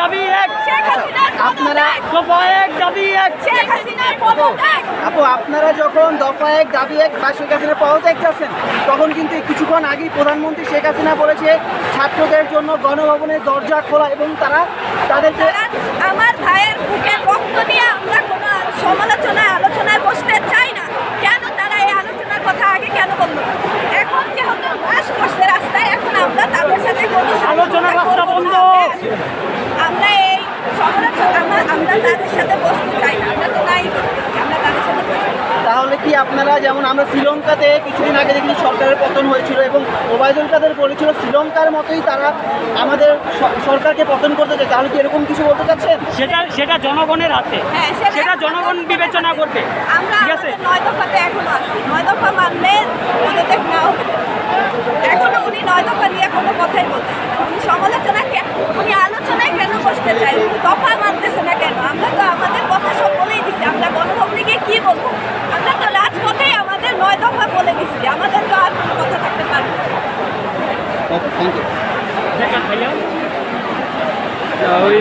দাবি এক। আপনারা- দফা এক দাবি এক। আপু আপনারা যখন দফা এক দাবি এক বা শেখ হাসিনার পদত্যাগ চাচ্ছেন তখন কিন্তু কিছুক্ষণ আগেই প্রধানমন্ত্রী শেখ হাসিনা বলেছে ছাত্রদের জন্য গণভবনের দরজা খোলা এবং তারা তাদেরকে আমার ভাইয়ের বুকের রক্ত দিয়ে আমরা কোনো সমালোচনায় আলোচনায় বসতে চাই না। কেন তারা এই আলোচনার কথা আগে কেন বলল? এখন যেহেতু বাস করছে রাস্তায় এখন আমরা তাদের সাথে সমালোচনা রাস্তা বন্ধ। না। আমরা এই সমালোচনা আমরা তাদের সাথে বসতে চাই না আমরা তো নাই আমরা তাদের সাথে বসতে চাই না। তাহলে কি আপনারা যেমন আমরা শ্রীলঙ্কাতে কিছুদিন আগে দেখি সরকারের পতন হয়েছিল এবং ওবায়দুল কাদের বলেছিল শ্রীলঙ্কার মতোই তারা আমাদের সরকারকে পতন করতে চায়। তাহলে কি এরকম কিছু বলতে চাচ্ছেন? সেটা সেটা জনগণের হাতে। হ্যাঁ, সেটা জনগণ বিবেচনা করবে। ঠিক আছে? নয় দফাতে এখনও আছি। নয় দফা মানলে পদত্যাগ এখনও উনি নয় দফা নিয়ে কোনো কথাই বলতেছে উনি সমালোচনা উনি আলোচনায় কেন বসতে চাই উনি দফা মানতেছে না কেন আমরা তো আমাদের কথা সব বলেই দিচ্ছি আমরা গণভবনে গিয়ে কী বলব আমরা তো রাজপথেই আমাদের নয় দফা বলে দিচ্ছি আমাদের তো আর কোনো কথা থাকতে পারবে না। ভাইয়া? ওই